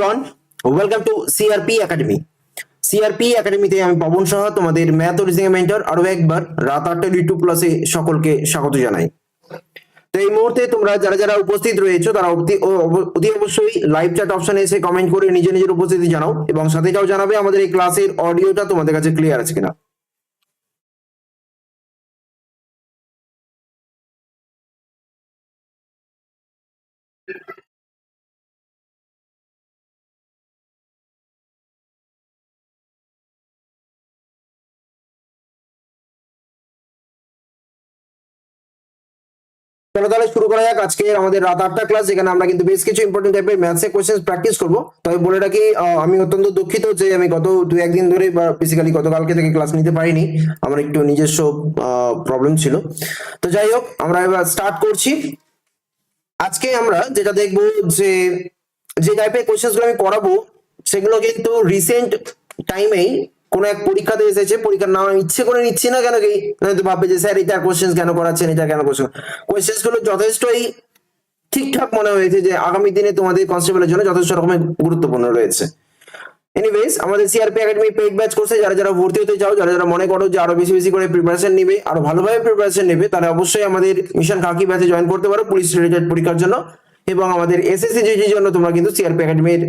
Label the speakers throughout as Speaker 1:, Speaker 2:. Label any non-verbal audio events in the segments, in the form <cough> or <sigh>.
Speaker 1: Welcome to CRP academy CRP একাডেমিতে আমি পবন সহ, তোমাদের ম্যাথ ও রিজনিং মেন্টর আরও একবার রাত আটটা ইউটিউব প্লাসে সকলকে স্বাগত জানাই। তো এই মুহূর্তে তোমরা যারা যারা উপস্থিত রয়েছো, তারা অতি অবশ্যই লাইভ চ্যাট অপশনে এসে কমেন্ট করে নিজে নিজের উপস্থিতি জানাও এবং সাথে যাও জানাবে আমাদের এই ক্লাসের অডিওটা তোমাদের কাছে ক্লিয়ার আছে কিনা। চলো তাহলে শুরু করা যাক আজকে আমাদের রাত আটটা ক্লাস এখানে আমরা কিন্তু বেশ কিছু ইম্পর্টেন্ট টাইপের ম্যাথস এর কোশ্চেন প্র্যাকটিস করব। তবে বলে রাখি আমি অত্যন্ত দুঃখিত যে আমি গত দু একদিন ধরে বা বেসিক্যালি গতকালকে থেকে ক্লাস নিতে পারিনি। আমার একটু নিজস্ব প্রবলেম ছিল। তো যাই হোক, আমরা এবার স্টার্ট করছি। আজকে আমরা যেটা দেখব যে যে টাইপের কোশ্চেনগুলো আমি করাবো সেগুলো কিন্তু রিসেন্ট টাইমেই কোন এক পরীক্ষাতে এসেছে পরীক্ষার নাম আমি ইচ্ছে করে নিচ্ছি না কেন কি? নয়তো ভাববে যে, স্যার, এটা কোশ্চেন কেন করাচ্ছেন এটা কেন কোশ্চেন কোশ্চেনগুলো যথেষ্টই ঠিকঠাক মনে হয়েছে যে, আগামী দিনে তোমাদের কনস্টেবলের জন্য যথেষ্ট রকমের গুরুত্বপূর্ণ রয়েছে। এনিওয়েজ আমাদের সিআরপি একাডেমি পেইড ব্যাচ কোর্সে যারা যারা ভর্তি হতে চাও, যারা যারা মনে করো যে আরও বেশি বেশি করে প্রিপারেশন নেবে, আরও ভালোভাবে প্রিপারেশন নেবে, তারা অবশ্যই আমাদের মিশন কাকি ব্যাচে জয়েন করতে পারো পুলিশ রিলেটেড পরীক্ষার জন্য। এবং আমাদের এসএসসি জিজির জন্য তোমরা কিন্তু সিআরপি একাডেমির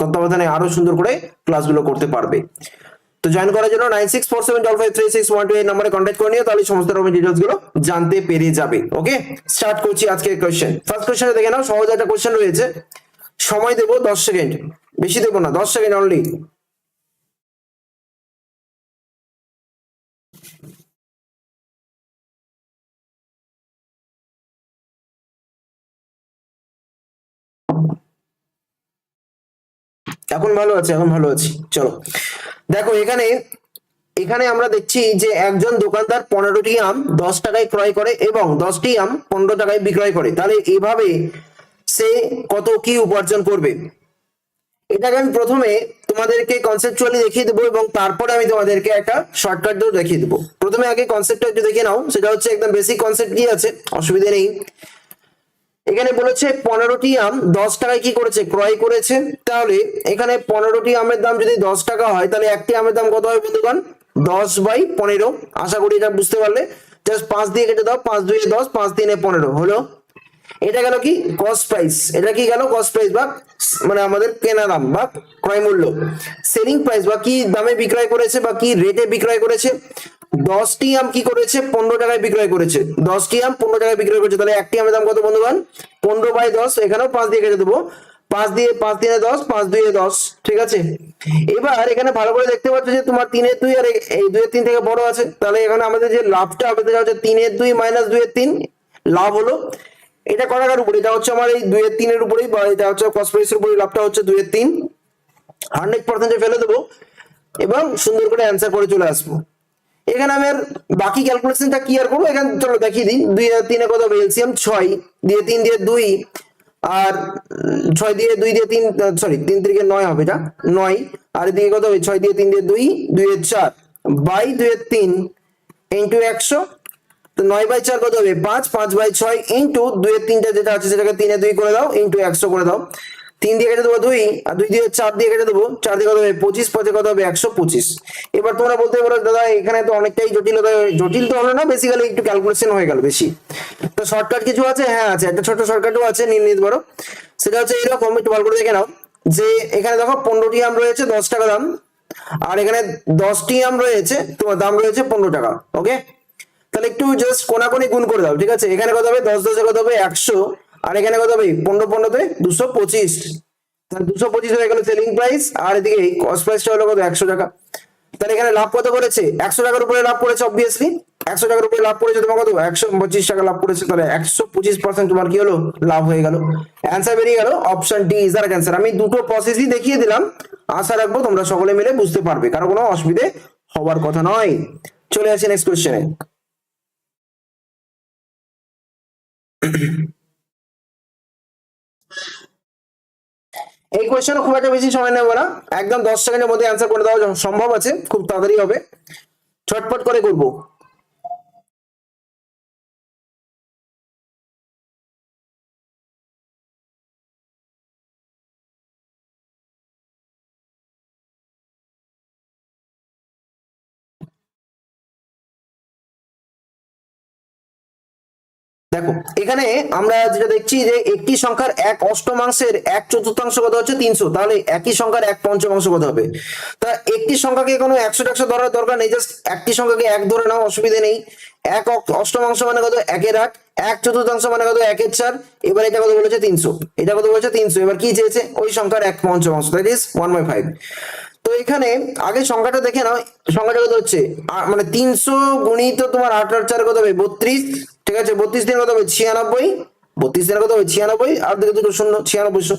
Speaker 1: তত্ত্বাবধানে আরও সুন্দর করে ক্লাসগুলো করতে পারবে। তো জয়েন করার জন্য nine six four seven double five three six one two এই নাম্বারে কন্ট্যাক্ট করে নিও, তাহলে সমস্ত রকমের ডিটেলসগুলো জানতে পেরে যাবে ওকে স্টার্ট করছি আজকের কোয়েশ্চেন ফার্স্ট কোয়েশ্চেনে দেখে নাও, সহজ একটা কোয়েশ্চেন রয়েছে। সময় দেবো দশ সেকেন্ড বেশি দেবো না, দশ সেকেন্ড অনলি এখন ভালো আছে, এখন ভালো আছি। চলো। দেখো, এখানে এখানে আমরা দেখছি যে একজন দোকানদার পনেরোটি আম দশ টাকায় ক্রয় করে এবং দশটি আম পনেরো টাকায় বিক্রয় করে। তাহলে এভাবে সে কত কি উপার্জন করবে? এটাকে আমি প্রথমে তোমাদেরকে কনসেপচুয়ালি দেখিয়ে দেবো এবং তারপরে আমি তোমাদেরকে একটা শর্টকাট দেখিয়ে দেবো। প্রথমে আগে কনসেপ্টটা একটু দেখে নাও। সেটা হচ্ছে একদম বেসিক কনসেপ্ট কি আছে? অসুবিধা নেই। এখানে বলেছে পনেরোটি আম, দশ টাকায় কি করেছে? ক্রয় করেছে। তাহলে এখানে পনেরোটি আমের দাম যদি দশ টাকা হয়, তাহলে একটি আমের দাম কত হয় বন্ধুগণ? দশ বাই পনেরো। আশা করি এটা বুঝতে পারলে। জাস্ট পাঁচ দিয়ে কেটে দাও, পাঁচ দুই দশ, পাঁচ তিনে পনেরো। হলো? এটা গেল কি? কস্ট প্রাইস এটা কি গেল? কস্ট প্রাইস বা মানে আমাদের কেনা দাম বা ক্রয় মূল্য। সেলিং প্রাইস বা কি দামে বিক্রয় করেছে বা কি রেটে বিক্রয় করেছে? দশটি আম কি করেছে? পনেরো টাকায় বিক্রয় করেছে। দশটি আম পনেরো টাকায় বিক্রয় করেছে। তাহলে একটি আমের দাম কত বন্ধুগণ? পনেরো বাই দশ, এখানেও পাঁচ দিয়ে কেটে দেবো। পাঁচ দিয়ে, পাঁচ তিনে দশ, পাঁচ দুইয়ে দশ। ঠিক আছে? এবার এখানে ভালো করে দেখতে পাচ্ছ যে তোমার তিনের দুই আর এই দুইয়ের তিন থেকে বড় আছে। তাহলে এখানে আমাদের যে লাভটা হবে তিনের দুই মাইনাস দুইয়ের তিন। লাভ হলো এটা কটাকার উপরে, এটা হচ্ছে আমার এই দুইয়ের তিনের উপরেই, বা এটা হচ্ছে কসপ্রাইসের উপরে লাভটা হচ্ছে দুইয়ের তিন। হান্ড্রেড পার্সেন্টে ফেলে দেবো, এবং সুন্দর করে অ্যান্সার করে চলে আসব। এখানে আমি আর বাকি ক্যালকুলেশনটা কি আর করব? এখানে চলো দেখিয়ে দিই। দুই তিনে কত হবে? এলসিয়াম ছয়, দিয়ে তিন দিয়ে দুই, আর ছয় দিয়ে দুই দিয়ে তিন সরি তিন থেকে নয় হবে এটা। নয়, আর এদিকে কত হবে? ছয় দিয়ে তিন দিয়ে দুই দুই এর চার। বাই দুই এর তিন ইন্টু একশো তো নয় বাই চার কত হবে? পাঁচ পাঁচ বাই ছয় ইন্টু দুই তিনটা যেটা আছে সেটাকে তিনে দুই করে দাও ইন্টু একশো করে দাও। তিন দিয়ে কেটে দেবো দুই, আর দুই দিয়ে চার দিয়ে কেটে দেবো, চার দিয়ে কত হবে? পঁচিশ পথে কত হবে? একশো পঁচিশ। এবার তোমরা বলতে পারো, দাদা, এখানে তো অনেকটাই জটিলতা, জটিল তো হলো না বেসিক্যালি একটু ক্যালকুলেশন হয়ে গেল বেশি। তো শর্টকাট কিছু আছে? হ্যাঁ আছে। একটা ছোট শর্টকাটও আছে নিয়ে নিতে পারো সেটা হচ্ছে এরকম একটু ভালো করে দেখে নাও, যে এখানে দেখো পনেরোটি আম রয়েছে, দশ টাকা দাম, আর এখানে দশটি আম রয়েছে, তোমার দাম রয়েছে পনেরো টাকা ওকে তাহলে একটু জাস্ট কোনাকুনি গুণ করে দাও, ঠিক আছে? এখানে কত হবে? দশ দশে কত হবে? একশো। আর এখানে কত হবে? পনেরো পনেরোতে দুশো পঁচিশ। তাহলে দুশো পঁচিশ হয়ে গেল সেলিং প্রাইস আর এদিকে কস্ট প্রাইসটা হলো কত? একশো টাকা। তাহলে এখানে লাভ কত করেছে? একশো টাকার উপরে লাভ করেছে অবভিয়াসলি একশো টাকার উপরে লাভ করেছে তোমার কত? একশো পঁচিশ টাকা লাভ করেছে। তাহলে একশো পঁচিশ পার্সেন্ট তোমার কি হলো? লাভ হয়ে গেল। অ্যান্সার বেরিয়ে গেল অপশন ডি ইজ আর অ্যান্সার আমি দুটো প্রসেসই দেখিয়ে দিলাম। আশা রাখব তোমরা সকলে মিলে বুঝতে পারবে, কারও কোনো অসুবিধে হওয়ার কথা নয়। চলে আসি নেক্সট কোয়েশ্চেনে এই কোয়েশ্চেন খুব একটা বেশি সময় নেব না। একদম দশ সেকেন্ডের মধ্যে অ্যান্সার করে দেওয়া সম্ভব আছে। খুব তাড়াতাড়ি হবে। ছটপট করে করব। দেখো, এখানে আমরা যেটা দেখছি যে একটি সংখ্যার এক অষ্টমাংশের এক চতুর্থাংশ কত হচ্ছে তিনশো। তাহলে একই সংখ্যার এক পঞ্চমাংশ কত হবে। তা একটি সংখ্যাকে কোনো একশো একশো ধরার দরকার নেই জাস্ট একটি সংখ্যাকে এক ধরে নাও, অসুবিধে নেই। এক অষ্টমাংশ মানে কত? একের আট। এক চতুর্থাংশ মানে কত? একের চার। এবার এটা কত বলেছে তিনশো। এটা কত বলেছে তিনশো। এবার কি চেয়েছে? ওই সংখ্যার এক পঞ্চমাংশ that is one by five তো এখানে আগে সংখ্যাটা দেখে নাও। সংখ্যাটা কত হচ্ছে? মানে তিনশো গুণিত তোমার আট আট চার কত হবে? বত্রিশ। ঠিক আছে, বত্রিশ দিনের হবে ছিয়ানব্বই, বত্রিশ দিনের কত হবে ছিয়ানব্বই, আর দিকে দুটো শূন্য ছিয়ানব্বইশো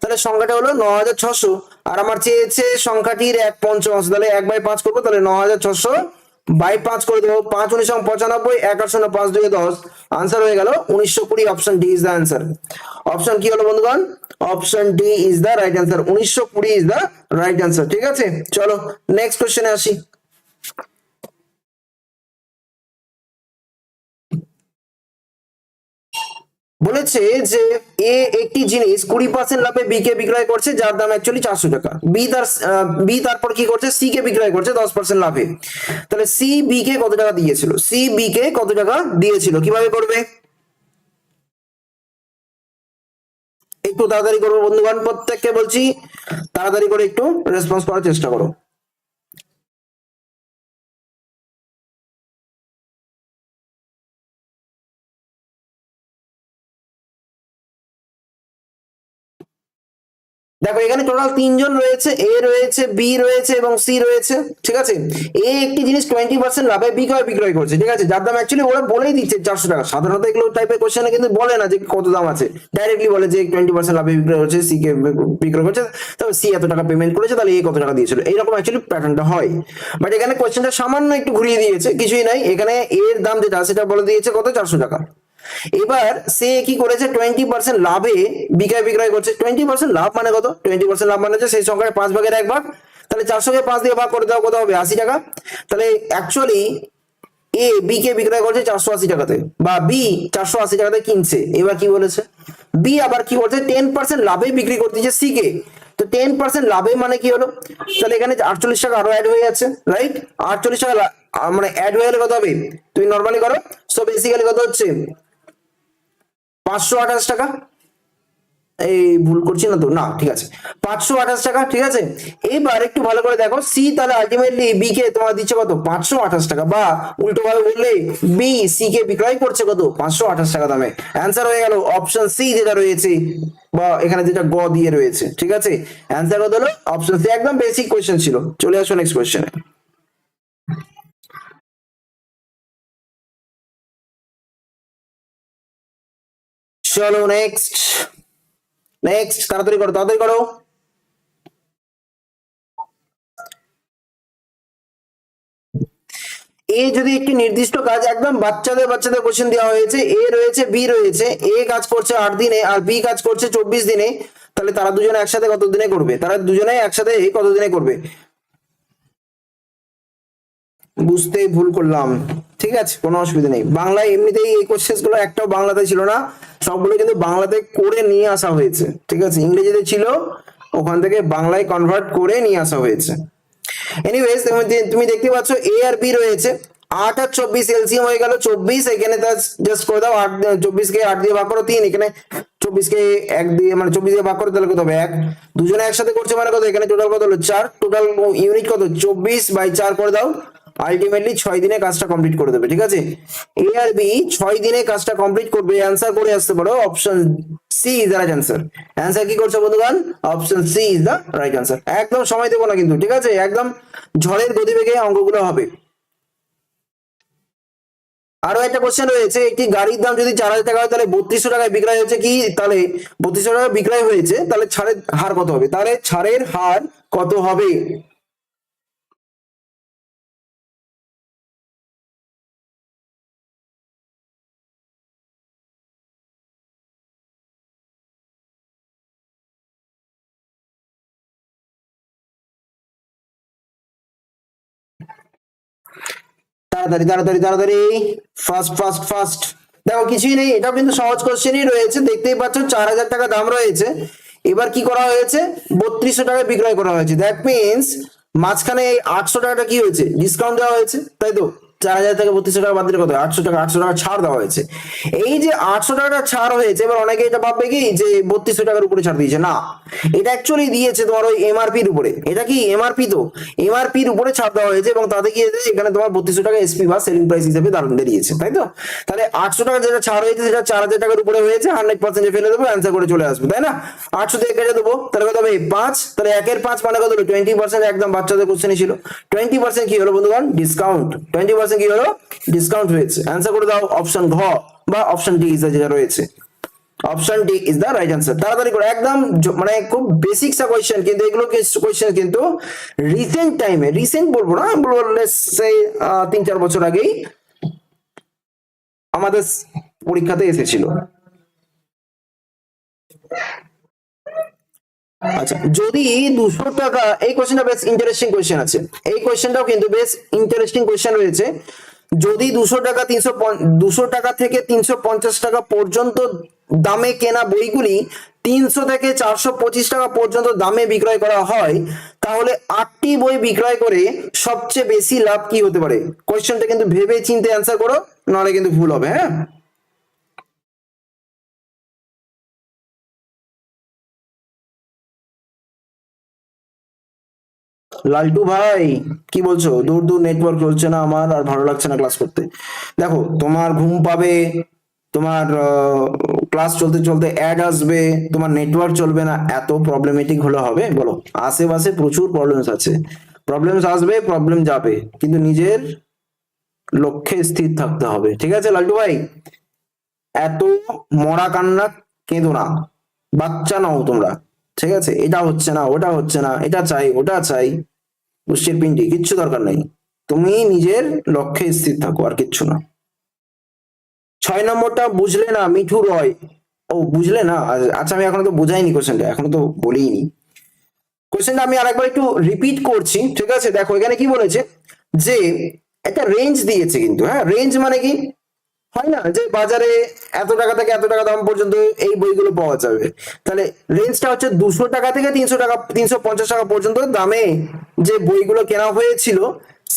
Speaker 1: তাহলে সংখ্যাটা হলো ন হাজার ছশো। আর আমার চেয়েছে সংখ্যাটির এক পঞ্চমাংশ, তাহলে এক বাই পাঁচ করব, তাহলে ন হাজার ছশো বাই পাঁচ করে দেবো, পাঁচ উনিশ পঁচানব্বই, এক আট শূন্য পাঁচ দুই দশ। আনসার হয়ে গেল উনিশশো কুড়ি option D is the answer option কি হলো বন্ধুগণ? Option D is the right answer উনিশশো কুড়ি ইজ দ্য রাইট অ্যান্সার ঠিক আছে? চলো নেক্সট কোশ্চেনে আসি। বলেছে যে এ একটি জিনিস কুড়ি পার্সেন্ট লাভে বি কে বিক্রয় করছে, যার দাম অ্যাকচুয়ালি চারশো টাকা। বি তার বি তারপর কি করছে? সি কে বিক্রয় করছে দশ পার্সেন্ট লাভে। তাহলে সি বি কে কত টাকা দিয়েছিল? সি বি কে কত টাকা দিয়েছিল? কীভাবে করবে? একটু তাড়াতাড়ি করব বন্ধুগণ, প্রত্যেককে বলছি, তাড়াতাড়ি করে একটু রেসপন্স করার চেষ্টা করো। দেখো, এখানে টোটাল তিনজন রয়েছে এ রয়েছে বি রয়েছে এবং সি রয়েছে, ঠিক আছে? এ একটি জিনিস টোয়েন্টি পার্সেন্ট লাভে বিক্রয় বিক্রয় করছে, ঠিক আছে? যার দাম অ্যাকচুয়ালি ওরা বলেই দিচ্ছে চারশো টাকা। সাধারণত এগুলো টাইপের কোশ্চেনে কিন্তু বলে না যে কত দাম আছে। ডাইরেক্টলি বলে যে টোয়েন্টি পার্সেন্ট লাভে বিক্রয় করছে সি কে বিক্রয় করছে, তবে সি এত টাকা পেমেন্ট করেছে, তাহলে এ কত টাকা দিয়েছিল? এইরকম অ্যাকচুয়ালি প্যাটার্নটা হয়। বাট এখানে কোশ্চেনটা সামান্য একটু ঘুরিয়ে দিয়েছে, কিছুই নাই। এখানে এর দাম যেটা, সেটা বলে দিয়েছে কত? চারশো টাকা। এবার সে কি করেছে? টোয়েন্টি পার্সেন্ট লাভে বিক্রয় বিক্রয় করছে। টোয়েন্টি পার্সেন্ট লাভ মানে কত? টোয়েন্টি পার্সেন্ট লাভ মানে হচ্ছে সেই সংখ্যার পাঁচ ভাগের এক ভাগ। তাহলে চারশোকে পাঁচ দিয়ে ভাগ করে দাও, কত হবে? আশি টাকা। তাহলে অ্যাকচুয়ালি এ বি কে বিক্রয় করছে চারশো আশি টাকাতে বা বি চারশো আশি টাকাতে কিনছে। এবার কি বলেছে? বি আবার কি করছে? টেন পার্সেন্ট লাভে বিক্রি করতে দিচ্ছে সি কে। তো টেন পার্সেন্ট লাভে মানে কি হলো? তাহলে এখানে আটচল্লিশ টাকা আরও অ্যাড হয়ে যাচ্ছে রাইট আটচল্লিশ টাকা মানে অ্যাড হয়ে গেলে কত হবে? তুমি নর্মালি করো। সো বেসিক্যালি কত হচ্ছে? পাঁচশো আঠাশ টাকা? এই ভুল করছি না তো? না, ঠিক আছে। পাঁচশো আঠাশ টাকা, ঠিক আছে? এইবার একটু ভালো করে দেখো। সি তাহলে আলটিমেটলি বি কে তোমার দিচ্ছে কত? পাঁচশো আঠাশ টাকা। বা উল্টো ভাবে বললে বি সি কে বিক্রয় করছে কত? পাঁচশো আঠাশ টাকা দামে। অ্যান্সার হয়ে গেল অপশন সি যেটা রয়েছে, বা এখানে যেটা গ দিয়ে রয়েছে, ঠিক আছে? অ্যান্সার কত হলো অপশন সি একদম বেসিক কোয়েশ্চেন ছিল। চলে আসো নেক্সট কোয়েশ্চেনে চলো নেক্সট নেক্সট তাড়াতাড়ি করো তাড়াতাড়ি করো। এ যদি একটি নির্দিষ্ট কাজ একদম বাচ্চাদের বাচ্চাদের কোশ্চেন দেওয়া হয়েছে, এ রয়েছে, বি রয়েছে, এ কাজ করছে আট দিনে আর বি কাজ করছে চব্বিশ দিনে, তাহলে তারা দুজনে একসাথে কত দিনে করবে? তারা দুজনে একসাথে কত দিনে করবে? বুঝতে ভুল করলাম। ঠিক আছে, কোনো অসুবিধা নেই। বাংলায় এমনিতেই এই কোশ্চেনগুলো একটাও বাংলাতে ছিল না সবগুলো কিন্তু বাংলাতে করে নিয়ে আসা হয়েছে, ঠিক আছে? ইংরেজিতে ছিল, ওখান থেকে বাংলায় কনভার্ট করে নিয়ে আসা হয়েছে। এনিওয়েজ তুমি দেখতে পাচ্ছ এ আর বি রয়েছে, আট আর চব্বিশ এলসিএম হয়ে গেল, চব্বিশ, এখানে জাস্ট করে দাও, আট চব্বিশ কে আট দিয়ে ভাগ করো, তিন, এখানে চব্বিশ কে এক দিয়ে মানে চব্বিশ দিয়ে ভাগ করো, তাহলে কত হবে? এক। দুজনে একসাথে করছে মানে কত? এখানে টোটাল কত হলো? চার। টোটাল ইউনিট কত? চব্বিশ বাই চার করে দাও আলটিমেটলি ছয় দিনে কাজটা কমপ্লিট করে দেবে, ঠিক আছে? এ আর বি ছয় দিনে কাজটা কমপ্লিট করবে অ্যান্সার করে আসতে পারো option C is right answer answer কি করছ বন্ধুগণ? Option C is the right answer একদম সময় দেবো না কিন্তু, ঠিক আছে? একদম ঝড়ের গতিবেগে অঙ্কগুলো হবে। আরও একটা কোশ্চেন রয়েছে, একটি গাড়ির দাম যদি চার হাজার টাকা হয়, তাহলে বত্রিশশো টাকায় বিক্রয় হয়েছে কি? তাহলে বত্রিশশো টাকা বিক্রয় হয়েছে, তাহলে ছাড়ের হার কত হবে? তাহলে ছাড়ের হার কত হবে? তাড়াতাড়ি তাড়াতাড়ি তাড়াতাড়ি। ফার্স্ট ফার্স্ট ফার্স্ট দেখো, কিছুই নেই। এটাও কিন্তু সহজ কোশ্চেনই রয়েছে। দেখতেই পাচ্ছ, চার হাজার টাকা দাম রয়েছে। এবার কি করা হয়েছে? বত্রিশশো টাকায় বিক্রয় করা হয়েছে। দ্যাট মিনস মাঝখানে এই আটশো টাকাটা কি হয়েছে? ডিসকাউন্ট দেওয়া হয়েছে, তাই তো? চার হাজার থেকে বত্রিশশো টাকা বাদ দিলে কত? আটশো টাকা আটশো টাকা ছাড় দেওয়া হয়েছে। এই যে আটশো টাকা ছাড় হয়েছে, এবার অনেকে এটা ভাববে কি যে বত্রিশশো টাকার উপরে ছাড় দিয়েছে? না। এটা অ্যাকচুয়ালি দিয়েছে তোমার ওই এমআরপির উপরে। এটা কি এমআরপি তো? এমআরপির উপরে ছাড় দেওয়া হয়েছে এবং তাতে হয়েছে? এখানে তোমার বত্রিশশো টাকা এসপি বা সেলিং প্রাইস হিসেবে দাঁড়ান বেরিয়েছে তাই তো? তাহলে আটশো টাকা যেটা ছাড় হয়েছে, সেটা চার হাজার টাকার উপরে হয়েছে হান্ড্রেড পার্সেন্ট ফেলে দেবো অ্যান্সার করে চলে আসবে, তাই না? আটশো থেকে কেটে দেবো, তাহলে কত হবে? পাঁচ। তাহলে একের পাঁচ মানে কত টোয়েন্টি পার্সেন্ট একদম বাচ্চাদের কোশ্চেনই ছিল। টোয়েন্টি পার্সেন্ট কি হলো বন্ধুগণ? ডিসকাউন্ট টোয়েন্টি পার্সেন্ট কি হলো? ডিসকাউন্ট হয়েছে অ্যান্সার করে দাও অপশন ঘ বা অপশন ডি যেটা রয়েছে। Option D is the right answer তাড়াতাড়ি করে। একদম মানে খুব বেসিক সা কোয়েশ্চেন কিন্তু এগুলো কোয়েশ্চেন কিন্তু রিসেন্ট টাইমে রিসেন্ট বলব না বলব আহ, তিন চার বছর আগেই আমাদের পরীক্ষাতে এসেছিল। আচ্ছা যদি দুশো টাকা, এই কোশ্চেনটা বেশ ইন্টারেস্টিং কোশ্চেন আছে। এই কোশ্চেনটাও কিন্তু বেশ ইন্টারেস্টিং কোশ্চেন রয়েছে। যদি দুশো টাকা, তিনশো দুশো টাকা থেকে তিনশো পঞ্চাশ টাকা পর্যন্ত দামে কেনা বইগুলি তিনশো থেকে চারশো পঁচিশ টাকা পর্যন্ত দামে বিক্রয় করা হয়, তাহলে আটটি বই বিক্রয় করে সবচেয়ে বেশি লাভ কি হতে পারে? কোশ্চেনটা কিন্তু ভেবে চিন্তে অ্যান্সার করো, নাহলে কিন্তু ভুল হবে হ্যাঁ? লালটু ভাই, কি বলছো? দূর দূর নেটওয়ার্ক চলছে না আমার, আর ভালো লাগছে না ক্লাস করতে। দেখো, তোমার ঘুম পাবে, তোমার ক্লাস চলতে চলতে অ্যাড আসবে, তোমার নেটওয়ার্ক চলবে না, এত প্রবলেমেটিক হলে হবে? বলো, আশেপাশে প্রচুর প্রবলেমস আছে। প্রবলেমস আসবে প্রবলেম যাবে, কিন্তু নিজের লক্ষ্যে স্থির থাকতে হবে। ঠিক আছে, লালটু ভাই? এত মরা কান্না কেঁদো না। বাচ্চা নাও তোমরা। ঠিক আছে, এটা হচ্ছে না, ওটা হচ্ছে না, এটা চাই, ওটা চাই। বুঝছির পিন্ডি কিচ্ছু দরকার নেই। তুমি নিজের লক্ষ্যে স্থির থাকো, আর কিচ্ছু না। ছয় নম্বরটা, বুঝলে না মিঠু রয়। ও, বুঝলে না? আচ্ছা আমি এখনও তো বোঝাইনি কোশ্চেনটা এখনও তো বলিনি কোশ্চেনটা আমি আরেকবার একটু রিপিট করছি, ঠিক আছে? দেখো, এখানে কি বলেছে? যে, একটা রেঞ্জ দিয়েছে কিন্তু হ্যাঁ? রেঞ্জ মানে কি? হয় না যে বাজারে এত টাকা থেকে এত টাকা দাম পর্যন্ত এই বইগুলো পাওয়া যাবে? তাহলে রেঞ্জটা হচ্ছে দুশো টাকা থেকে তিনশো টাকা, তিনশো পঞ্চাশ টাকা পর্যন্ত দামে যে বইগুলো কেনা হয়েছিল,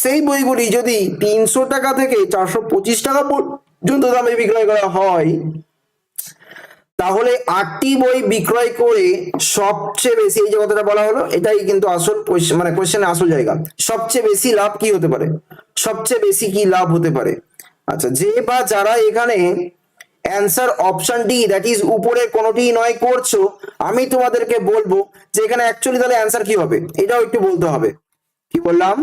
Speaker 1: সেই বইগুলি যদি তিনশো টাকা থেকে চারশো পঁচিশ টাকা পর্যন্ত দামে বিক্রয় করা হয়, তাহলে আটটি বই বিক্রয় করে সবচেয়ে বেশি, এই যে কথাটা বলা হলো, এটাই কিন্তু আসল মানে কোয়েশ্চেনের আসল জায়গা। সবচেয়ে বেশি লাভ কি হতে পারে? সবচেয়ে বেশি কি লাভ হতে পারে? আচ্ছা যে বা যারা এখানে answer option D that is উপরে কোনোটি নয় করছ, আমি তোমাদেরকে বলব যে এখানে অ্যাকচুয়ালি তাহলে অ্যান্সার কি হবে? এটাও একটু বলতে হবে। কি বললাম?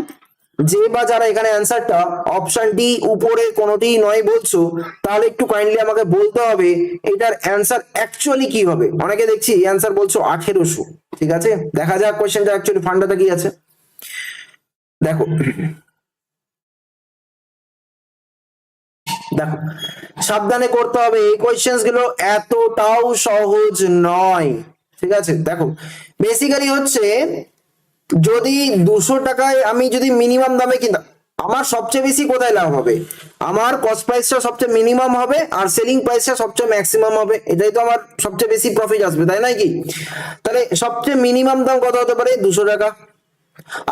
Speaker 1: যে বা যারা এখানে অ্যান্সারটা অপশন ডি উপরে কোনোটি নয় বলছো, তাহলে একটু কাইন্ডলি আমাকে বলতে হবে, এটার অ্যান্সার অ্যাকচুয়ালি কি হবে? অনেকে দেখছি অ্যান্সার বলছো আঠেরোশো। ঠিক আছে? দেখা যাক কোয়েশ্চেনটা অ্যাকচুয়ালি ফান্ডাটা কি আছে? দেখো দেখো, সাবধানে করতে হবে। এই কোয়েশ্চেন্সগুলো এতটাও সহজ নয়। ঠিক আছে? দেখো বেসিক্যালি হচ্ছে যদি দুশো টাকায় আমি যদি মিনিমাম দামে কিনা আমার সবচেয়ে বেশি কোথায় লাভ হবে? আমার কস্ট প্রাইসটা সবচেয়ে মিনিমাম হবে আর সেলিং প্রাইসটা সবচেয়ে ম্যাক্সিমাম হবে। এটাই তো আমার সবচেয়ে বেশি প্রফিট আসবে, তাই নয় কি? তাহলে সবচেয়ে মিনিমাম দাম কত হতে পারে? দুশো টাকা।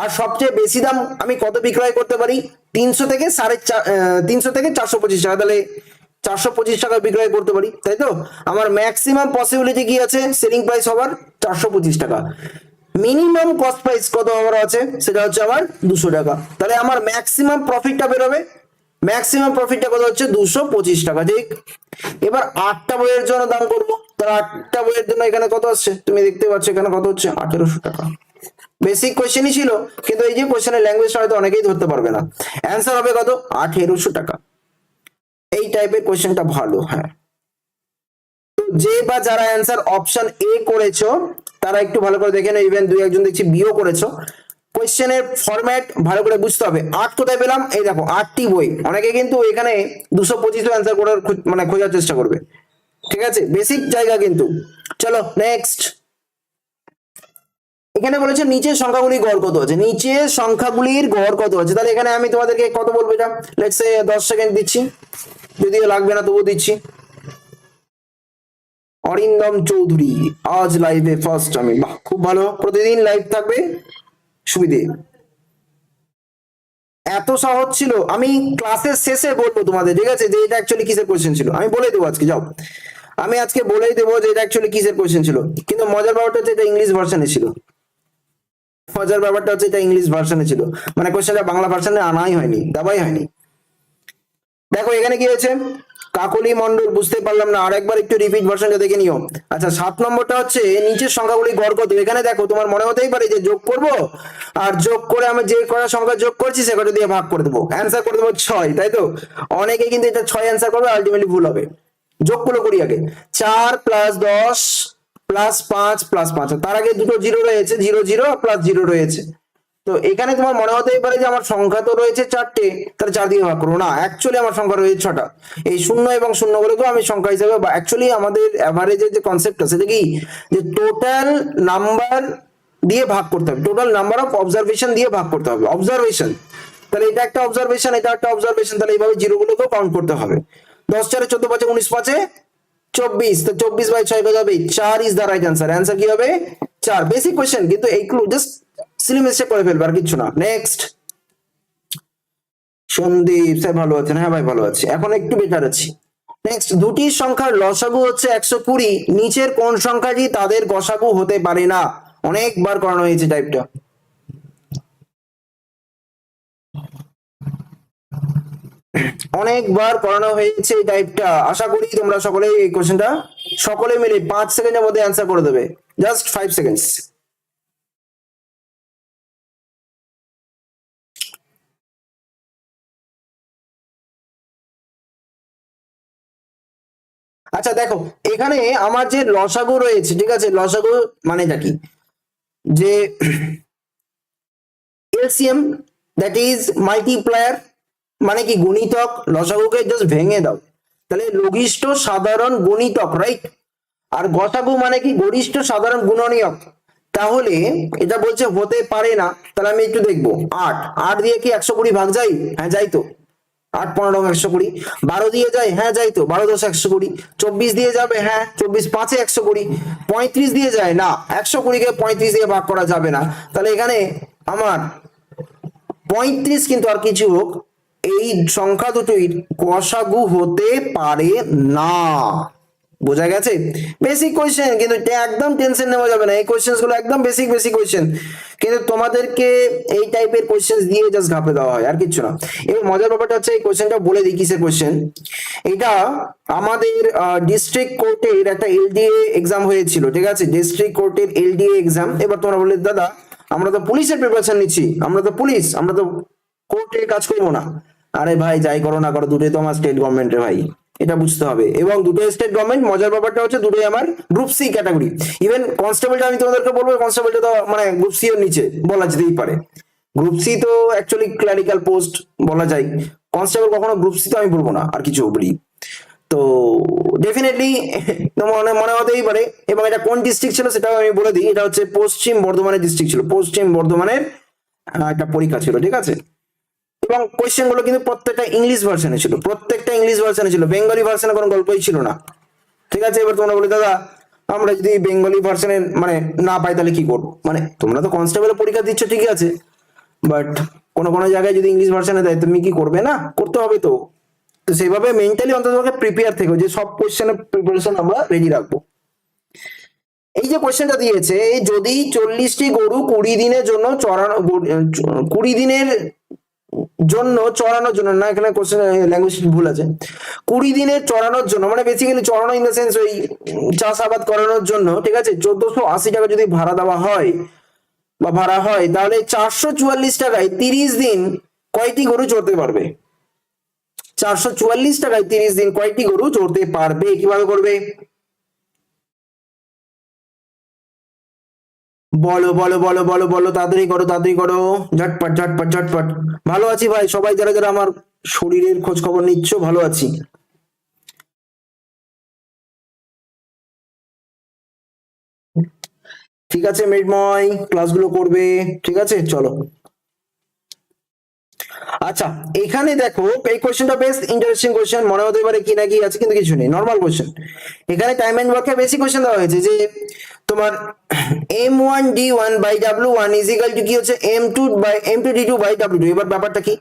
Speaker 1: আর সবচেয়ে বেশি দাম আমি কত বিক্রয় করতে পারি? তিনশো থেকে সাড়ে চার তিনশো থেকে চারশো পঁচিশ টাকা। তাহলে চারশো পঁচিশ টাকা বিক্রয় করতে পারি, তাই তো? আমার ম্যাক্সিমাম পসিবিলিটি কি আছে? সেলিং প্রাইস হবার চারশো পঁচিশ টাকা। মিনিমাম কস্ট প্রাইস কত হওয়ার আছে? সেটা হচ্ছে আমার দুশো টাকা। তাহলে আমার ম্যাক্সিমাম প্রফিটটা বেরোবে। ম্যাক্সিমাম প্রফিটটা কত হচ্ছে? দুশো পঁচিশ টাকা। ঠিক? এবার আটটা বইয়ের জন্য দাম করব। তাহলে আটটা বইয়ের জন্য এখানে কত আসছে? তুমি দেখতে পাচ্ছ এখানে কত হচ্ছে? আঠেরোশো টাকা। বেসিক কোয়েশ্চেনই ছিল, কিন্তু এই যে কোয়েশ্চেনের ল্যাঙ্গুয়েজটা হয়তো অনেকেই ধরতে পারবে না। অ্যান্সার হবে কত? আঠেরোশো টাকা। এই টাইপের কোয়েশ্চেনটা ভালো হ্যাঁ। যে বা যারা অ্যান্সার অপশন এ করেছ, তারা একটু ভালো করে দেখে নেই ইভেন দুই একজন দেখছি বিও করেছ। কোয়েশ্চেনের ফরম্যাট ভালো করে বুঝতে হবে। আট কোথায় পেলাম? এই দেখো, আটটি বই। অনেকে কিন্তু এখানে দুশো পঁচিশ অ্যান্সার করার মানে খোঁজার চেষ্টা করবে। ঠিক আছে? বেসিক জায়গা কিন্তু। চলো নেক্সট এখানে বলেছে নিচের সংখ্যাগুলির গড় কত আছে? নিচের সংখ্যাগুলির গড় কত আছে? তাহলে এখানে আমি তোমাদেরকে কত বলব এটা? লেটস সে দশ সেকেন্ড দিচ্ছি। যদিও লাগবে না, তবুও দিচ্ছি। অরিন্দম চৌধুরী, আজ লাইভে ফার্স্ট আমি। বাহ, খুব ভালো। প্রতিদিন লাইভ থাকবে? সুবিধে। এত সহজ ছিল। আমি ক্লাসের শেষে বলব তোমাদের, ঠিক আছে? যে এটা অ্যাকচুয়ালি কিসের কোয়েশ্চেন ছিল? আমি বলে দেবো আজকে, যাও। আমি আজকে বলেই দেবো যে এটা অ্যাকচুয়ালি কিসের কোয়েশ্চেন ছিল। কিন্তু মজার ব্যাপারটা হচ্ছে এটা ইংলিশ ভার্সনে ছিল। মজার ব্যাপারটা হচ্ছে এটা ইংলিশ ভার্সনে ছিল। মানে কোশ্চেনটা বাংলা ভার্সনে আনাই হয়নি, দেওয়াই হয়নি। দেখো, এখানে কি হয়েছে? কাকলি মন্ডল বুঝতে পারলাম না আর একবার একটু রিপিট ভার্সনটা দেখে নিও। আচ্ছা সাত নম্বরটা হচ্ছে, নিচের সংখ্যাগুলি গড় কত? এখানে দেখো, তোমার মনে হতেই পারে যে যোগ করব, আর যোগ করে আমি যে কটা সংখ্যা যোগ করছি, সে কটা দিয়ে ভাগ করে দেবো। অ্যান্সার করে দেবো ছয়, তাই তো? অনেকে কিন্তু এটা ছয় অ্যান্সার করবে আলটিমেটলি ভুল হবে। যোগ করল করি আগে। চার প্লাস দশ প্লাস পাঁচ প্লাস পাঁচ। তার আগে দুটো জিরো রয়েছে জিরো জিরো প্লাস জিরো রয়েছে। তো এখানে তোমার মনে হতেই পারে যে আমার সংখ্যা তো রয়েছে চারটে, তাহলে চার দিয়ে ভাগ করব না অ্যাকচুয়ালি আমার সংখ্যা রয়েছে ছটা। এই শূন্য এবং শূন্য গুলোকেও আমি সংখ্যা হিসাবে বা অ্যাকচুয়ালি আমাদের অ্যাভারেজের যে কনসেপ্ট আছে সেটা কি? যে টোটাল নাম্বার দিয়ে ভাগ করতে হবে। টোটাল নাম্বার অফ অবজারভেশন দিয়ে ভাগ করতে হবে। অবজারভেশন তাহলে এটা একটা অবজারভেশন এটা একটা অবজারভেশন তাহলে এইভাবে জিরো গুলোকেও কাউন্ট করতে হবে। দশ চারে চোদ্দ পাঁচে, উনিশ পাঁচে চব্বিশ, তো চব্বিশ বাই ছয় কত হবে? চার is the right answer answer কি হবে? চার। বেসিক কোয়েশ্চেন কিন্তু এইগুলো জাস্ট সিলি করে ফেলবে, আর কিচ্ছু না। নেক্সট সন্দীপ স্যার ভালো আছেন। হ্যাঁ ভাই, ভালো আছি। এখন একটু বেটার আছি। নেক্সট দুটি সংখ্যার লসাগু হচ্ছে একশো কুড়ি। নিচের কোন সংখ্যাটি তাদের গসাগু হতে পারে না? অনেকবার করানো হয়েছে টাইপটা অনেকবার করানো হয়েছে এই টাইপটা আশা করি তোমরা সকলে এই কোশ্চেনটা সকলে মিলে পাঁচ সেকেন্ডের মধ্যে অ্যান্সার করে দেবে। জাস্ট ফাইভ সেকেন্ডস আচ্ছা দেখো, এখানে আমার যে লসাগু রয়েছে, ঠিক আছে? লসাগু মানেটা কি? যে এলসিএম দ্যাট ইজ মাল্টিপ্লায়ার মানে কি গুণিতক? লসাগুকে জাস্ট ভেঙে দাও। তাহলে লঘিষ্ঠ সাধারণ গুণিতক রাইট আর গসাগু মানে কি? গরিষ্ঠ সাধারণ গুণনীয়ক। তাহলে এটা বলছে হতে পারে না। তাহলে আমি একটু দেখব। আট। আট দিয়ে কি একশো কুড়ি ভাগ যাই হ্যাঁ যাই তো। আট পনেরো একশো কুড়ি। বারো দিয়ে যায়? হ্যাঁ যাই তো। বারো দশ একশো কুড়ি। চব্বিশ দিয়ে যাবে? হ্যাঁ চব্বিশ পাঁচে একশো কুড়ি। পঁয়ত্রিশ দিয়ে যায়? না, একশো কুড়িকে পঁয়ত্রিশ দিয়ে ভাগ করা যাবে না। তাহলে এখানে আমার পঁয়ত্রিশ কিন্তু আর কিছু হোক এই সংখ্যা দুটোই কষাগু হতে পারে না। বোঝা গেছে? বেসিক কোয়েশ্চেন কিন্তু একদম টেনশন নেওয়া যাবে না। এই কোয়েশ্চেনগুলো একদম বেসিক বেসিক কোয়েশ্চেন কিন্তু তোমাদেরকে এই টাইপের কোয়েশ্চেন দিয়ে জাস্ট ঘাপে দেওয়া হয়, আর কিছু না। এবার মজার ব্যাপারটা হচ্ছে, এই কোয়েশ্চেনটা বলে দিই, কিসের কোয়েশ্চেন এটা আমাদের ডিস্ট্রিক্ট কোর্টের একটা এলডিএ এক্সাম হয়েছিল, ঠিক আছে? ডিস্ট্রিক্ট কোর্টের এলডিএ এক্সাম এবার তোমরা বলে দাদা, আমরা তো পুলিশের প্রিপারেশন নিচ্ছি। আমরা তো পুলিশ আমরা তো কোর্টে কাজ করব না। আরে ভাই, যাই করো না করো, দুটোই তো আমার স্টেট গভর্নমেন্টের ভাই। এটা বুঝতে হবে। এবং দুটো স্টেট গভর্নমেন্ট মজার ব্যাপারটা হচ্ছে দুটোই আমার গ্রুপ সি ক্যাটাগরি ইভেন কনস্টেবলটা আমি তোমাদেরকে বলব কনস্টেবলটা তো মানে গ্রুপ সি এর নিচে, বলা যেতেই পারে। গ্রুপ সি তো অ্যাকচুয়ালি ক্লারিক্যাল পোস্ট বলা যায়। কনস্টেবল কখনো গ্রুপ সি তো আমি বলব না, আর কিছু বলি। তো ডেফিনেটলি মনে মনে হতেই পারে। এবং এটা কোন ডিস্ট্রিক্ট ছিল সেটাও আমি বলে দিই। এটা হচ্ছে পশ্চিম বর্ধমানের ডিস্ট্রিক্ট ছিল। পশ্চিম বর্ধমানের একটা পরীক্ষা ছিল, ঠিক আছে? এবং কোয়েশ্চেনগুলো কিন্তু প্রত্যেকটা ইংলিশ ভার্সনে ছিল। প্রত্যেকটা ইংলিশ ভার্সনে ছিল। বেঙ্গলি ভার্সনে কোনো গল্পই ছিল না। ঠিক আছে? এবার তোমরা বলে, দাদা, আমরা যদি বেঙ্গলি ভার্সনে মানে না পাই, তাহলে কি করব? মানে তোমরা তো কনস্টেবলের পরীক্ষা দিচ্ছ, ঠিকই আছে। বাট কোনো কোনো জায়গায় যদি ইংলিশ ভার্সনে দেয়, তুমি কি করবে না? করতে হবে তো। তো সেইভাবে মেন্টালি অন্তত প্রিপেয়ার থেকো যে সব কোয়েশ্চেনের প্রিপারেশন আমরা রেডি রাখব। এই যে কোয়েশ্চেনটা দিয়েছে যদি চল্লিশটি গরু কুড়ি দিনের জন্য চড়ানো কুড়ি দিনের জন্য চড়ানোর জন্য, না, এখানে কোশ্চেন ল্যাঙ্গুয়েজ ভুল আছে? কুড়ি দিনের চড়ানোর জন্য মানে বেসিক্যালি চড়ানো ইন দ্য সেন্স ওই চাষাবাদ করানোর জন্য, ঠিক আছে? চোদ্দশো আশি টাকা যদি ভাড়া দেওয়া হয়, বা ভাড়া হয়, তাহলে চারশো চুয়াল্লিশ টাকায় তিরিশ দিন কয়টি গরু চড়তে পারবে? চারশো চুয়াল্লিশ টাকায় তিরিশ দিন কয়টি গরু চড়তে পারবে? কীভাবে করবে? বলো বলো বলো বলো বলো, তাড়াতাড়ি করো তাড়াতাড়ি করো। ঝটপট ঝটপট ঝটপট। ভালো আছি ভাই, সবাই যারা যারা আমার শরীরের খোঁজ খবর নিচ্ছ, ভালো আছি। ঠিক আছে মেডময় ক্লাসগুলো করবে। ঠিক আছে, চলো। আচ্ছা এখানে দেখো, এই কোশ্চেনটা বেশ ইন্টারেস্টিং কোশ্চেন মনে হতে পারে কি না কি আছে, কিন্তু কিছু নেই নর্মাল কোশ্চেন এখানে টাইম এন্ড ওয়ার্কে বেশি কোশ্চেন দেওয়া হয়েছে যে, তোমার M one D one by W one is equal to কি হচ্ছে? M two by M two D two by W two এবার ব্যাপারটা কি?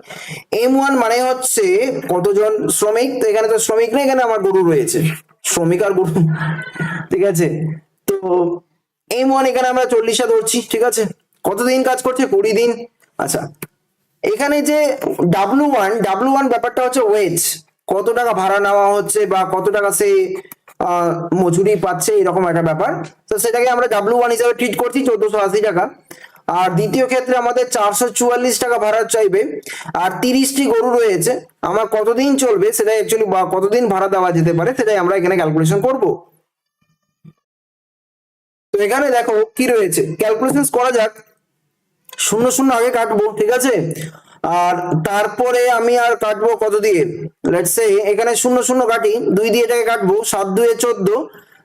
Speaker 1: এম ওয়ান মানে হচ্ছে কতজন শ্রমিক? তো এখানে তো শ্রমিক নেই, এখানে আমার গরু রয়েছে। শ্রমিক আর গরু ঠিক আছে? তো এম ওয়ান এখানে আমরা চল্লিশে ধরছি, ঠিক আছে? কতদিন কাজ করছে? কুড়ি দিন। আচ্ছা এখানে যে ডাব্লু ওয়ান ডাব্লু ওয়ান ব্যাপারটা হচ্ছে ওয়েজ কত টাকা ভাড়া নেওয়া হচ্ছে বা কত টাকা সে মজুরি পাচ্ছে, এরকম একটা ব্যাপার। তো সেটাকে আমরা ডাব্লু ওয়ান হিসাবে ট্রিট করছি চোদ্দশো আশি টাকা। আর দ্বিতীয় ক্ষেত্রে আমাদের চারশো চুয়াল্লিশ টাকা ভাড়া চাইবে। আর তিরিশটি গরু রয়েছে। আমার কতদিন চলবে সেটা অ্যাকচুয়ালি বা কতদিন ভাড়া দেওয়া যেতে পারে সেটাই আমরা এখানে ক্যালকুলেশন করব। তো এখানে দেখো কি রয়েছে। ক্যালকুলেশন করা যাক। শূন্য শূন্য আগে কাটবো, ঠিক আছে? আর তারপরে আমি আর কাটবো কত দিয়ে? লেটস সে এখানে শূন্য শূন্য কাটি, দুই দিয়ে এটাকে কাটবো, সাত দুয়ে চোদ্দ,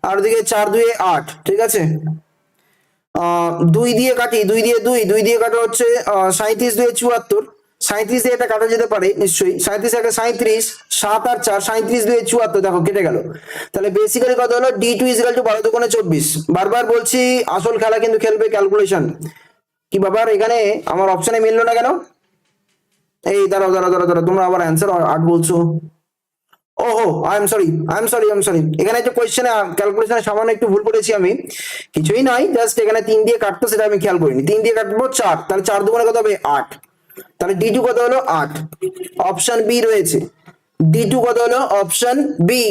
Speaker 1: আর দিকে চার দুয়ে আট, ঠিক আছে? দুই দিয়ে কাটি, দুই দিয়ে দুই দুই দিয়ে কাটা হচ্ছে সাঁত্রিশ দুয়ে চুয়াত্তর। সাঁত্রিশ দিয়ে এটা কাটা যেতে পারে, নিশ্চয়ই। সাঁত্রিশ একটা সাঁত্রিশ সাত আর চার সাঁত্রিশ দুয়ে চুয়াত্তর, দেখো, কেটে গেল। তাহলে বেসিক্যালি কথা হলো? ডি টু ইজিক্যাল টু বারো দুগুণে চব্বিশ। বারবার বলছি, আসল খেলা কিন্তু খেলবে ক্যালকুলেশন কি ব্যাপার এখানে? আমার অপশনে মিললো না কেন? এই দাঁড়াও দাঁড়াও দাঁড়াও দাঁড়াও, তোমরা আবার অ্যান্সার আট বলছো। ওহো I am sorry I am sorry I am sorry এখানে একটু কোয়েশ্চেনে ক্যালকুলেশনে সামান্য একটু ভুল করেছি আমি। কিছুই নাই জাস্ট এখানে তিন দিয়ে কাটতো, সেটা আমি খেয়াল করিনি। তিন দিয়ে কাটবো, চার। তাহলে চার দুগুণে কত হবে? আট। তাহলে ডি টু কত হলো? আট। অপশন বি রয়েছে। ডি টু কত হলো? অপশন বি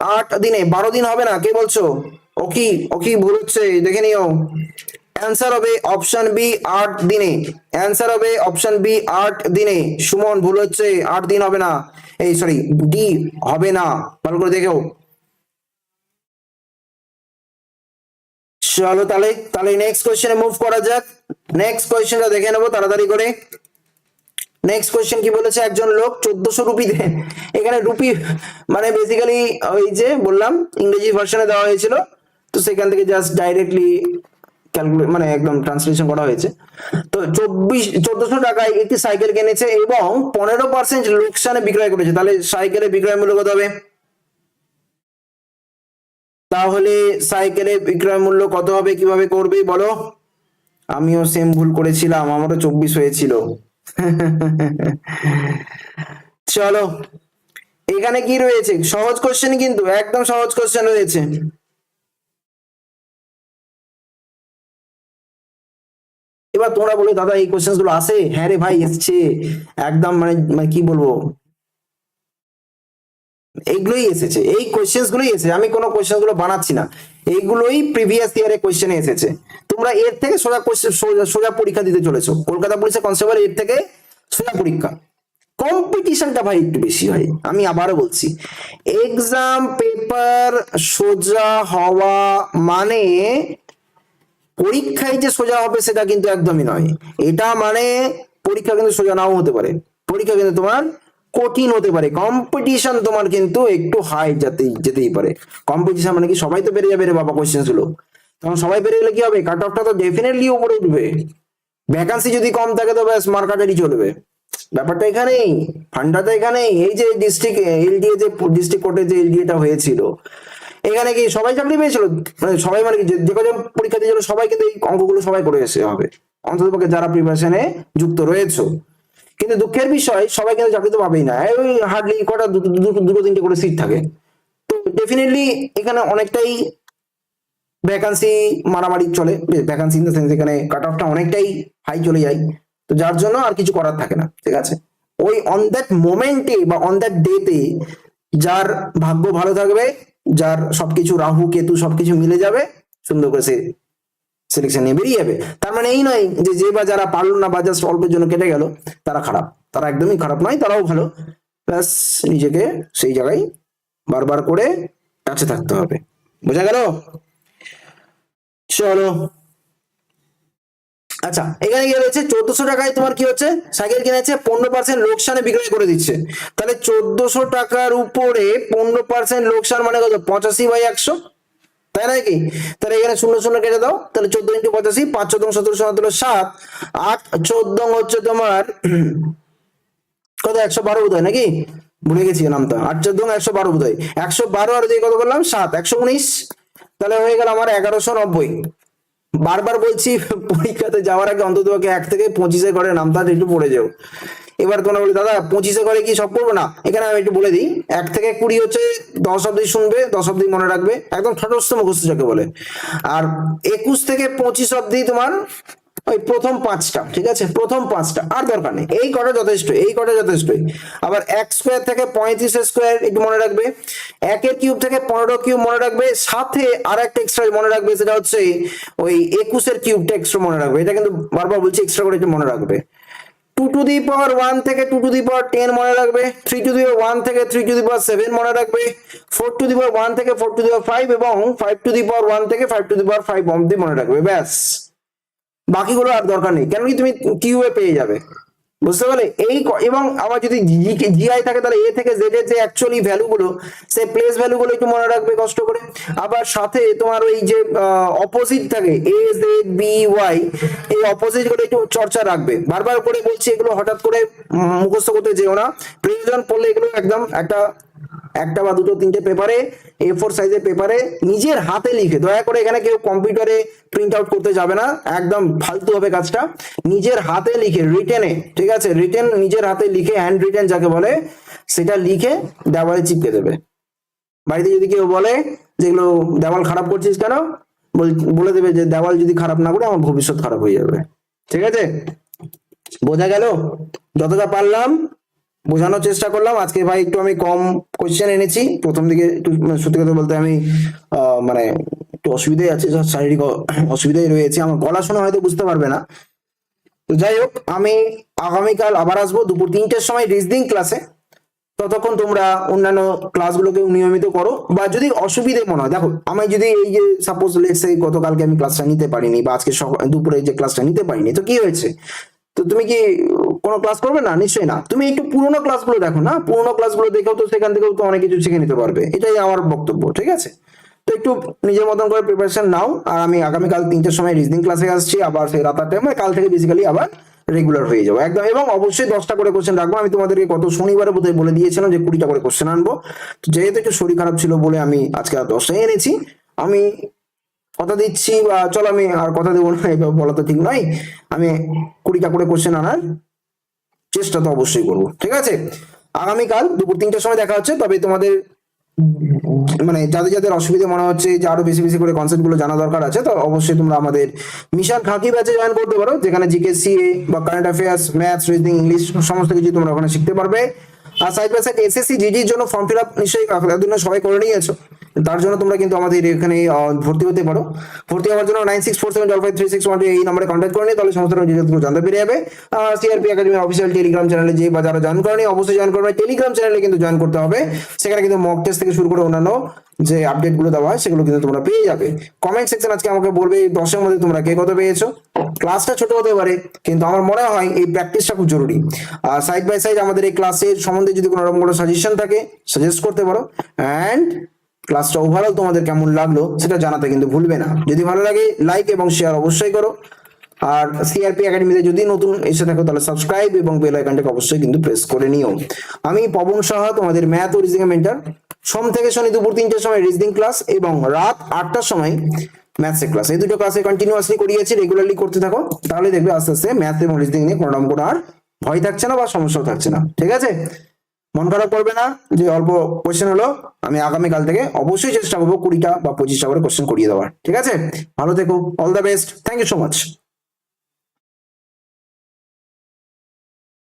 Speaker 1: আট দিনে, বারো দিন হবে না, কে বলছো? ও কি ও কি ভুল হচ্ছে, দেখে নিও। অ্যান্সার হবে অপশন বি আট দিনে। অ্যান্সার হবে অপশন বি আট দিনে। সুমন, ভুল হচ্ছে, আট দিন হবে না। এই সরি ডি হবে না। ভালো করে দেখেও। চলো তাহলে তাহলে নেক্সট কোয়েশ্চেনে মুভ করা যাক। নেক্সট কোয়েশ্চেনটা দেখে নেব তাড়াতাড়ি করে। নেক্সট কোয়েশ্চেন কি বলেছে? একজন লোক চোদ্দশো রুপি দেন এখানে রুপি মানে বেসিক্যালি ওই যে বললাম, ইংরেজি ভার্সনে দেওয়া হয়েছিল। তো সেখান থেকে জাস্ট ডাইরেক্টলি ক্যালকুলেট মানে একদম ট্রান্সলেশন করা হয়েছে। তো চব্বিশ, চোদ্দশো টাকায় একটি সাইকেল কিনেছে এবং পনেরো পার্সেন্ট লোকসানে বিক্রয় করেছে। তাহলে সাইকেলের বিক্রয় মূল্য কত হবে? তাহলে সাইকেলের বিক্রয় মূল্য কত হবে? কীভাবে করবে? বলো। আমিও সেম ভুল করেছিলাম, আমারও চব্বিশ হয়েছিল। <laughs> চলো, এখানে কি রয়েছে? সহজ কোশ্চেন কিন্তু, একদম সহজ কোশ্চেন রয়েছে। এবার তোমরা বলে, দাদা, এই কোশ্চেনগুলো আসে? হ্যাঁ রে ভাই, এসছে। একদম মানে মানে কি বলব? এইগুলোই এসেছে। এই কোয়েশ্চেন্স গুলোই এসেছে। আমি কোনো কোয়েশ্চেনগুলো বানাচ্ছি না। এইগুলোই প্রিভিয়াস ইয়ারে কোয়েশ্চেনে এসেছে। তোমরা এর থেকে সোজা কোয়েশ্চেন সোজা পরীক্ষা দিতে চলেছো। কলকাতা পুলিশের কনস্টেবল এর থেকে সোজা পরীক্ষা। কম্পিটিশনটা ভাই একটু বেশি হয়। আমি আবারও বলছি এক্সাম পেপার সোজা হওয়া মানে পরীক্ষায় যে সোজা হবে সেটা কিন্তু একদমই নয়। এটা মানে পরীক্ষা কিন্তু সোজা নাও হতে পারে। পরীক্ষা কিন্তু তোমার কঠিন হতে পারে। কম্পিটিশন তোমার কিন্তু একটু হাই যেতেই যেতেই পারে। কম্পিটিশন মানে কি সবাই তো বেড়ে যাবে রে বাবা কোয়েশ্চেনগুলো। তখন সবাই বেড়ে গেলে কি হবে? কাট অফটা তো ডেফিনেটলি উপরে উঠবে। ভ্যাকান্সি যদি কম থাকে তো ব্যাস মার্কাটারি চলবে। ব্যাপারটা এখানেই। ফান্ডাটা এখানেই। এই যে ডিস্ট্রিক্ট এলডিএ যে ডিস্ট্রিক্ট কোর্টে যে এলডিএটা হয়েছিল এখানে কি সবাই চাকরি পেয়েছিল? মানে সবাই মানে যে কজন পরীক্ষা দিয়েছিল, সবাই কিন্তু এই অঙ্কগুলো সবাই করে এসে হবে। অন্ততপক্ষে যারা প্রিপারেশনে যুক্ত রয়েছে। কিন্তু দুঃখের বিষয়, সবাই কিন্তু চাকরি তো পাবেই না। ওই হার্ডলি কটা দুটো তিনটে করে সিট থাকে। তো ডেফিনেটলি এখানে অনেকটাই ভ্যাকান্সি মারামারি চলে। ভ্যাকান্সি ইন দ্য সেন্স এখানে কাট অফটা অনেকটাই হাই চলে যায়। তো যার জন্য আর কিছু করার থাকে না, ঠিক আছে? ওই অন দ্যাট মোমেন্টে বা অন দ্যাট ডেতে যার ভাগ্য ভালো থাকবে যার সবকিছু রাহু, কেতু সবকিছু মিলে যাবে, সুন্দর করে সে সিলেকশন নিয়ে বেরিয়ে যাবে। তার মানে এই নয় যে যে বা যারা পারল না বা জাস্ট অল্পের জন্য কেটে গেল, তারা খারাপ। তারা একদমই খারাপ নয়, তারাও ভালো। প্লাস নিজেকে সেই জায়গায় বারবার করে কাছে থাকতে হবে। বোঝা গেল? চলো। আচ্ছা এখানে কি রয়েছে চোদ্দশো টাকায় তোমার কি হচ্ছে? সাইকেল কিনেছে, পনেরো পার্সেন্ট লোকসানে বিক্রয় করে দিচ্ছে। তাহলে চোদ্দশো টাকার উপরে পনেরো পার্সেন্ট লোকসান মানে কত? পঁচাশি বাই একশো? তাই নাকি? তাহলে এখানে শূন্য শূন্য কেটে দাও। তাহলে চোদ্দ ইন্টু পঁচাশি, পাঁচ চোদ্দ সতেরো সতেরো সাত, আট, চোদ্দ হচ্ছে তোমার <clears throat> কত? একশো বারো বোধ নাকি? ভুলে গেছি নামটা। আট, চোদ্দ একশো বারো বোধ একশো বারো আর দিয়ে কত বললাম সাত, একশো উনিশ। তাহলে হয়ে গেল আমার এগারোশো নব্বই। বারবার বলছি, পরীক্ষাতে যাওয়ার আগে অন্তত এক থেকে পঁচিশে ঘরে নাম তাহলে একটু পড়ে যাও। এবার তোমরা বলি, দাদা পঁচিশে ঘরে কি সব করব না, এখানে আমি একটু বলে দিই, এক থেকে কুড়ি হচ্ছে, দশ অব্দি শুনবে, দশ অব্দি মনে রাখবে, একদম ঠটস্থ মুখস্থ যাকে বলে। আর একুশ থেকে পঁচিশ অব্দি তোমার ওই প্রথম পাঁচটা, ঠিক আছে? প্রথম পাঁচটা, আর দরকার নেই। এই কটা যথেষ্ট এই কটা যথেষ্টই। আবার এক স্কোয়ার থেকে পঁয়ত্রিশ স্কোয়ার একটু মনে রাখবে। একের কিউব থেকে পনেরো কিউব মনে রাখবে। সাথে আর একটা এক্সট্রা মনে রাখবে, সেটা হচ্ছে ওই একুশের কিউবটা এক্সট্রা মনে রাখবে। এটা কিন্তু বারবার বলছি এক্সট্রা করে একটু মনে রাখবে। Two to the power one থেকে two to the power ten মনে রাখবে। Three to the power one থেকে three to the power seven মনে রাখবে। Four to the power one থেকে four to the power five এবং five to the power one থেকে five to the power five অব্দি মনে রাখবে। ব্যাস। বাকিগুলো আর দরকার নেই। কেন কি তুমি কিউবে পেয়ে যাবে। বুঝতে পারলে? এই এবং আবার যদি জিআই থাকে, তাহলে এ থেকে জেড এর যে অ্যাকচুয়ালি ভ্যালুগুলো সেই প্লেস ভ্যালুগুলো একটু মনে রাখবে কষ্ট করে। আবার সাথে তোমার ওই যে অপোজিট থাকে এ জেড বি ওয়াই এই অপোজিটগুলো একটু চর্চা রাখবে। বারবার করে বলছি, এগুলো হঠাৎ করে মুখস্থ করতে যেও না। প্রয়োজন পড়লে এগুলো একদম একটা একটা বা দুটো, তিনটে পেপারে এ ফোর সাইজের পেপারে নিজের হাতে লিখে, দয়া করে এখানে কেউ কম্পিউটারে প্রিন্ট আউট করতে যাবে না, একদম ফালতু হবে কাজটা। নিজের হাতে লিখে রিটেনে ঠিক আছে? রিটেন নিজের হাতে লিখে হ্যান্ড রিটেন যাকে বলে, সেটা লিখে দেওয়ালে চিপকে দেবে। বাড়িতে যদি কেউ বলে যেগুলো দেওয়াল খারাপ করছিস কেন? বল- দেবে যে দেওয়াল যদি খারাপ না করে, আমার ভবিষ্যৎ খারাপ হয়ে যাবে। ঠিক আছে? বোঝা গেল? যতটা পারলাম বোঝানোর চেষ্টা করলাম। আজকে ভাই একটু আমি কম কোয়েশ্চেন এনেছি। প্রথম দিকে একটু মানে সত্যি কথা বলতে আমি মানে একটু অসুবিধাই আছে শারীরিক অসুবিধাই রয়েছে। আমার গলা শোনা হয়তো বুঝতে পারবে না। তো যাই হোক, আমি আগামীকাল আবার আসব দুপুর তিনটের সময় রিজনিং ক্লাসে ততক্ষণ তোমরা অন্যান্য ক্লাসগুলোকে নিয়মিত করো। বা যদি অসুবিধে মনে হয়, দেখো, আমি যদি এই যে সাপোজ লেটসে গতকালকে আমি ক্লাসটা নিতে পারিনি বা আজকে দুপুরে যে ক্লাসটা নিতে পারিনি, তো কি হয়েছে? তো তুমি কি কোনো ক্লাস করবে না? নিশ্চয়ই না। তুমি একটু পুরোনো ক্লাসগুলো দেখো না? পুরোনো ক্লাসগুলো দেখেও তো সেখান থেকেও তো অনেক কিছু শিখে নিতে পারবে। এটাই আমার বক্তব্য, ঠিক আছে? তো একটু নিজের মতন করে প্রিপারেশন নাও, আর আমি আগামীকাল তিনটের সময় রিজনিং ক্লাসে আসছি, আবার সেই রাত আটটায় মানে কাল থেকে বেসিক্যালি আবার রেগুলার হয়ে যাব। একদম, এবং অবশ্যই দশটা করে কোশ্চেন রাখব। আমি তোমাদেরকে গত শনিবারে বোধহয় বলে দিয়েছিলাম যে কুড়িটা করে কোশ্চেন আনব। তো যেহেতু একটু শরীর খারাপ ছিল বলে আমি আজকে আর দশটাই এনেছি। আমি কথা দিচ্ছি বা চলো আমি আর কথা দেবো না বলা তো ঠিক নয়। আমি কুড়িটা করে কোশ্চেন আনার চেষ্টা তো অবশ্যই করব। ঠিক আছে? আগামীকাল দুপুর তিনটার সময় দেখা হচ্ছে, তবে তোমাদের মানে যাদের যাদের অসুবিধা মনে হচ্ছে যে আরও বেশি বেশি করে কনসেপ্টগুলো জানা দরকার আছে, তো অবশ্যই তোমরা আমাদের মিশন খাকি ব্যাচে জয়েন করতে পারো, যেখানে জিকে সিএ বা current affairs maths reasoning English সমস্ত কিছু তোমরা ওখানে শিখতে পারবে। আর সাইড বাই সাইড এসএসসি জিডির জন্য ফর্ম ফিল আপ নিশ্চয়ই এতদিন সবাই করে নিয়েছো। তার জন্য তোমরা কিন্তু আমাদের এখানে ভর্তি হতে পারো। ভর্তি হওয়ার জন্য nine six four seven double five three six one এই নম্বরে কন্ট্যাক্ট করে নিয়ে তাহলে সমস্ত ডিটেলসগুলো জানতে পেরে যাবে। সিআরপি একাডেমি অফিসিয়াল টেলিগ্রাম চ্যানেলে যে বা যারা জয়েন করেনি, অবশ্যই জয়েন করবে। টেলিগ্রাম চ্যানেলে কিন্তু জয়েন করতে হবে। সেখানে কিন্তু মক টেস্ট থেকে শুরু করে অন্যান্য যে আপডেটগুলো দেওয়া হয়, সেগুলো কিন্তু তোমরা পেয়ে যাবে। কমেন্ট সেকশন আজকে আমাকে বলবে দশের মধ্যে তোমরা কে কত পেয়েছ? ক্লাসটা ছোট হতে পারে, কিন্তু আমার মনে হয় এই প্র্যাকটিসটা খুব জরুরি। আর সাইড বাই সাইড আমাদের এই ক্লাসের সম্বন্ধে যদি কোনো রকম কোনো সাজেশন থাকে সাজেস্ট করতে পারো। অ্যান্ড ক্লাসটা ওভারঅল তোমাদের কেমন লাগল, সেটা জানাতে কিন্তু ভুলবে না। যদি ভালো লাগে লাইক এবং শেয়ার অবশ্যই করো। আর সিআরপি একাডেমিতে যদি নতুন এসে থাকো, তাহলে সাবস্ক্রাইব এবং বেল আইকনটাকে অবশ্যই কিন্তু প্রেস করে নিও। আমি পবন সাহা, তোমাদের ম্যাথ ও রিজনিং মেন্টার সোম থেকে শনি দুপুর তিনটের সময় রিজনিং ক্লাস এবং রাত আটটার সময় ম্যাথসের ক্লাস এই দুটো ক্লাসে কন্টিনিউয়াসলি করিয়েছি রেগুলারলি করতে থাকো। তাহলে দেখবে আস্তে আস্তে ম্যাথ এবং রিজনিং নিয়ে কোনো রকম কোনো আর ভয় থাকছে না বা সমস্যাও থাকছে না। ঠিক আছে? মন খারাপ করবে না, যে অল্প কোশ্চেন হলো, আমি আগামীকাল থেকে অবশ্যই চেষ্টা করব কুড়িটা বা পঁচিশটা করে কোশ্চেন করিয়ে দেওয়ার। ঠিক আছে? ভালো থেকো all the best thank you so much